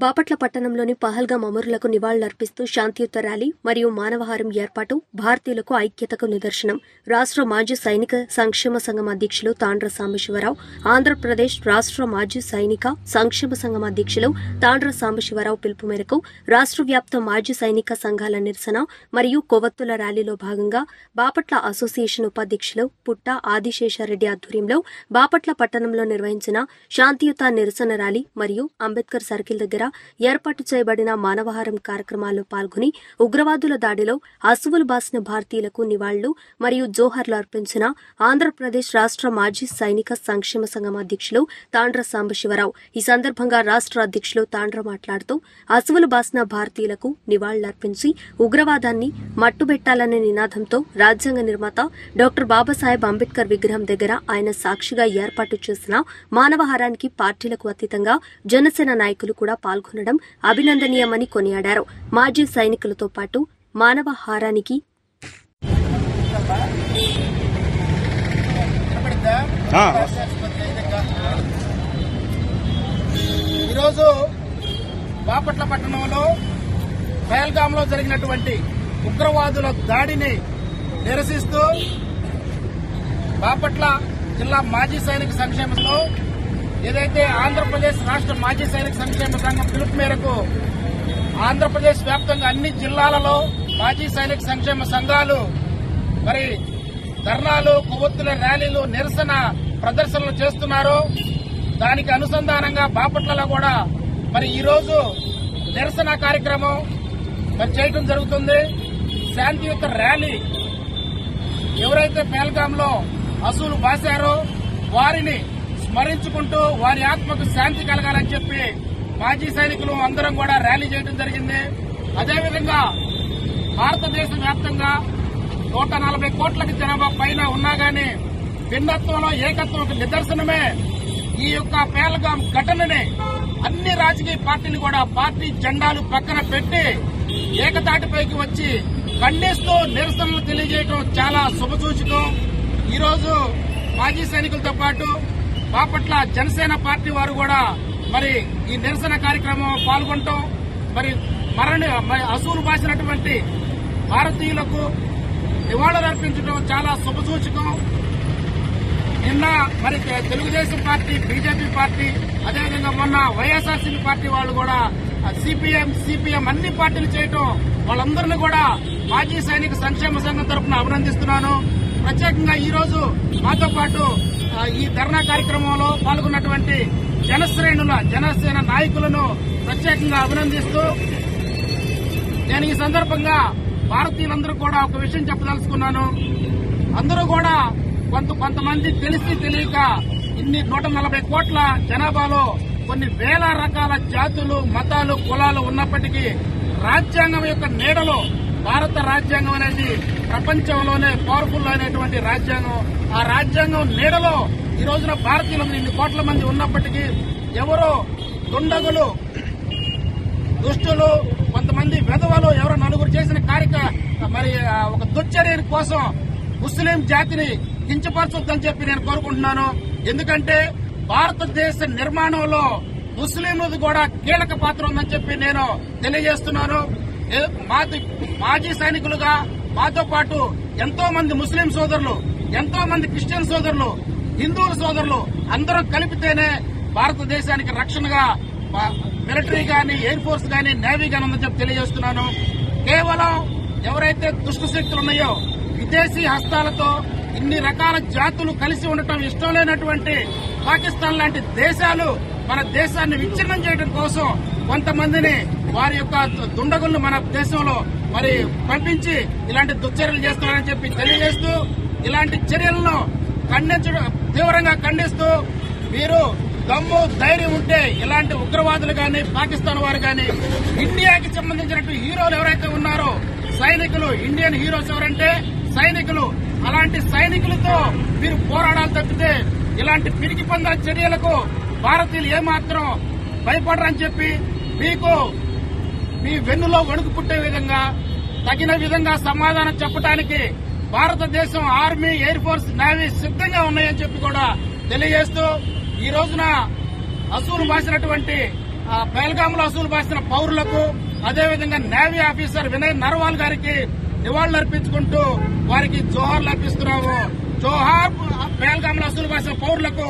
బాపట్ల పట్టణంలోని పహల్గాం అమరులకు నివాళులర్పిస్తూ శాంతియుత ర్యాలీ మరియు మానవహారం ఏర్పాటు భారతీయులకు ఐక్యతకు నిదర్శనం. రాష్ట్ర మాజీ సైనిక సంక్షేమ సంఘం అధ్యక్షులు తాండ్ర సాంబశివరావు ఆంధ్రప్రదేశ్ రాష్ట్ర మాజీ సైనిక సంక్షేమ సంఘం అధ్యక్షులు తాండ్ర సాంబశివరావు పిలుపు మేరకు రాష్ట్ర వ్యాప్త మాజీ సైనిక సంఘాల నిరసన మరియు కొవ్వొత్తుల ర్యాలీలో భాగంగా బాపట్ల అసోసియేషన్ ఉపాధ్యక్షులు పుట్ట ఆదిశేషారెడ్డి ఆధ్వర్యంలో బాపట్ల పట్టణంలో నిర్వహించిన శాంతియుత నిరసన ర్యాలీ మరియు అంబేద్కర్ సర్కిల్ దగ్గర ఏర్పాటు చేయబడిన మానవహారం కార్యక్రమాల్లో పాల్గొని ఉగ్రవాదుల దాడిలో అసువులు బాసిన భారతీయులకు నివాళులు మరియు జోహర్లు అర్పించిన ఆంధ్రప్రదేశ్ రాష్ట్ర మాజీ సైనిక సంక్షేమ సంఘం అధ్యక్షులు తాండ్ర సాంబశివరావు. ఈ సందర్భంగా రాష్ట్ర అధ్యక్షులు తాండ్ర మాట్లాడుతూ అసువులు బాసిన భారతీయులకు నివాళులర్పించి ఉగ్రవాదాన్ని మట్టుబెట్టాలనే నినాదంతో రాజ్యాంగ నిర్మాత డాక్టర్ బాబాసాహెబ్ అంబేద్కర్ విగ్రహం దగ్గర ఆయన సాక్షిగా ఏర్పాటు చేసిన మానవహారానికి పార్టీలకు అతీతంగా జనసేన నాయకులు కూడా పాల్గొనడం అభినందనీయమని కొనియాడారు. మాజీ సైనికులతో పాటు మానవహారానికి హారానికి ఈరోజు బాపట్ల పట్టణంలో పహల్గాంలో జరిగినటువంటి ఉగ్రవాదుల దాడిని నిరసిస్తూ బాపట్ల జిల్లా మాజీ సైనిక సంక్షేమంలో ఏదైతే ఆంధ్రప్రదేశ్ రాష్ట్ర మాజీ సైనిక సంక్షేమ సంఘం పిలుపు మేరకు ఆంధ్రప్రదేశ్ వ్యాప్తంగా అన్ని జిల్లాలలో మాజీ సైనిక సంక్షేమ సంఘాలు మరి ధర్నాలు కొవ్వొత్తుల ర్యాలీలు నిరసన ప్రదర్శనలు చేస్తున్నారు దానికి అనుసంధానంగా బాపట్లలో కూడా మరి ఈరోజు నిరసన కార్యక్రమం మరి చేయడం జరుగుతుంది. శాంతియుత ర్యాలీ ఎవరైతే పేల్గాంలో అసూలు బాశారో వారిని స్మరించుకుంటూ వారి ఆత్మకు శాంతి కలగాలని చెప్పి మాజీ సైనికులు అందరం కూడా ర్యాలీ చేయడం జరిగింది. అదేవిధంగా భారతదేశ వ్యాప్తంగా నూట నలభై కోట్లకి జనాభా పైన ఉన్నా గానీ భిన్నత్వంలో ఏకత్వం ఒక నిదర్శనమే ఈ యొక్క పేలగాం ఘటనని. అన్ని రాజకీయ పార్టీలు కూడా పార్టీ జెండాలు పక్కన పెట్టి ఏకతాటిపైకి వచ్చి ఖండిస్తూ నిరసనలు తెలియజేయడం చాలా శుభసూచకం. ఈరోజు మాజీ సైనికులతో పాటు బాపట్ల జనసేన పార్టీ వారు కూడా మరి ఈ నిరసన కార్యక్రమం పాల్గొనటం మరి మరణ అసూలు బాసినటువంటి భారతీయులకు నివాళులర్పించడం చాలా శుభసూచకం. నిన్న మరి తెలుగుదేశం పార్టీ బీజేపీ పార్టీ అదేవిధంగా మొన్న వైఎస్ఆర్సీపీ పార్టీ వాళ్ళు కూడా సిపిఎం సిపిఎం అన్ని పార్టీలు చేయటం వాళ్ళందరినీ కూడా మాజీ సైనిక సంక్షేమ సంఘం తరఫున అభినందిస్తున్నాను. ప్రత్యేకంగా ఈరోజు మాతో పాటు ఈ ధర్నా కార్యక్రమంలో పాల్గొన్నటువంటి జనశ్రేణుల జనసేన నాయకులను ప్రత్యేకంగా అభినందిస్తూ నేను ఈ సందర్భంగా భారతీయులందరూ కూడా ఒక విషయం చెప్పదలుచుకున్నాను. అందరూ కూడా కొంత కొంతమంది తెలిసి తెలియక ఇన్ని నూట నలభై కోట్ల జనాభాలో కొన్ని వేల రకాల జాతులు మతాలు కులాలు ఉన్నప్పటికీ రాజ్యాంగం యొక్క నీడలో భారత రాజ్యాంగం అనేది ప్రపంచంలోనే పవర్ఫుల్ అయినటువంటి రాజ్యాంగం. ఆ రాజ్యాంగం నీడలో ఈ రోజున భారతీయులు ఇన్ని కోట్ల మంది ఉన్నప్పటికీ ఎవరో దుండగులు దుష్టులు కొంతమంది వెధవలు ఎవరో నలుగురు చేసిన కార్యక మరి ఆ, ఒక దుశ్చర్య కోసం ముస్లిం జాతిని కించపరచొద్దని చెప్పి నేను కోరుకుంటున్నాను. ఎందుకంటే భారతదేశ నిర్మాణంలో ముస్లింలది కూడా కీలక పాత్ర ఉందని చెప్పి నేను తెలియజేస్తున్నాను. మాజీ సైనికులుగా మాతో పాటు ఎంతో మంది ముస్లిం సోదరులు ఎంతో మంది క్రిస్టియన్ సోదరులు హిందువుల సోదరులు అందరం కలిపితేనే భారతదేశానికి రక్షణగా మిలిటరీ గాని ఎయిర్ ఫోర్స్ గాని నేవీ గాని ఉందని చెప్పి తెలియజేస్తున్నాను. కేవలం ఎవరైతే దుష్ట శక్తులు ఉన్నాయో విదేశీ హస్తాలతో ఇన్ని రకాల జాతులు కలిసి ఉండటం ఇష్టం లేనటువంటి పాకిస్తాన్ లాంటి దేశాలు మన దేశాన్ని విచ్ఛిన్నం చేయడం కోసం కొంతమందిని వారి యొక్క దుండగులను మన దేశంలో మరి పంపించి ఇలాంటి దుశ్చర్యలు చేస్తున్నారని చెప్పి తెలియజేస్తూ ఇలాంటి చర్యలను ఖండించడం తీవ్రంగా ఖండిస్తూ మీరు దమ్ము ధైర్యం ఉంటే ఇలాంటి ఉగ్రవాదులు కానీ పాకిస్తాన్ వారు కానీ ఇండియాకి సంబంధించినట్టు హీరోలు ఎవరైతే ఉన్నారో సైనికులు ఇండియన్ హీరోస్ ఎవరంటే సైనికులు. అలాంటి సైనికులతో మీరు పోరాడాలి తప్పితే ఇలాంటి పిరికి పంద చర్యలకు భారతీయులు ఏమాత్రం భయపడరని చెప్పి మీకు మీ వెన్నులో వణుకు పుట్టే విధంగా తగిన విధంగా సమాధానం చెప్పడానికి భారతదేశం ఆర్మీ ఎయిర్ ఫోర్స్ నేవీ సిద్ధంగా ఉన్నాయని చెప్పి కూడా తెలియజేస్తూ ఈ రోజున అసూలు బాసినటువంటి ఆ, అసూలు బాసిన పౌరులకు అదేవిధంగా నేవీ ఆఫీసర్ వినయ్ నర్వాల్ గారికి నివాళులర్పించుకుంటూ వారికి జోహార్లు అర్పిస్తున్నాము. జోహార్ పేల్గాంలో అసూలు బాసిన పౌరులకు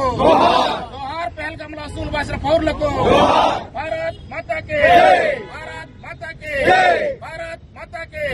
ఆశ్రమంలో అసూలు భాషల పౌరులకు భారత్ మాతాకి భారత్ మాతాకి భారత్ మాతాకి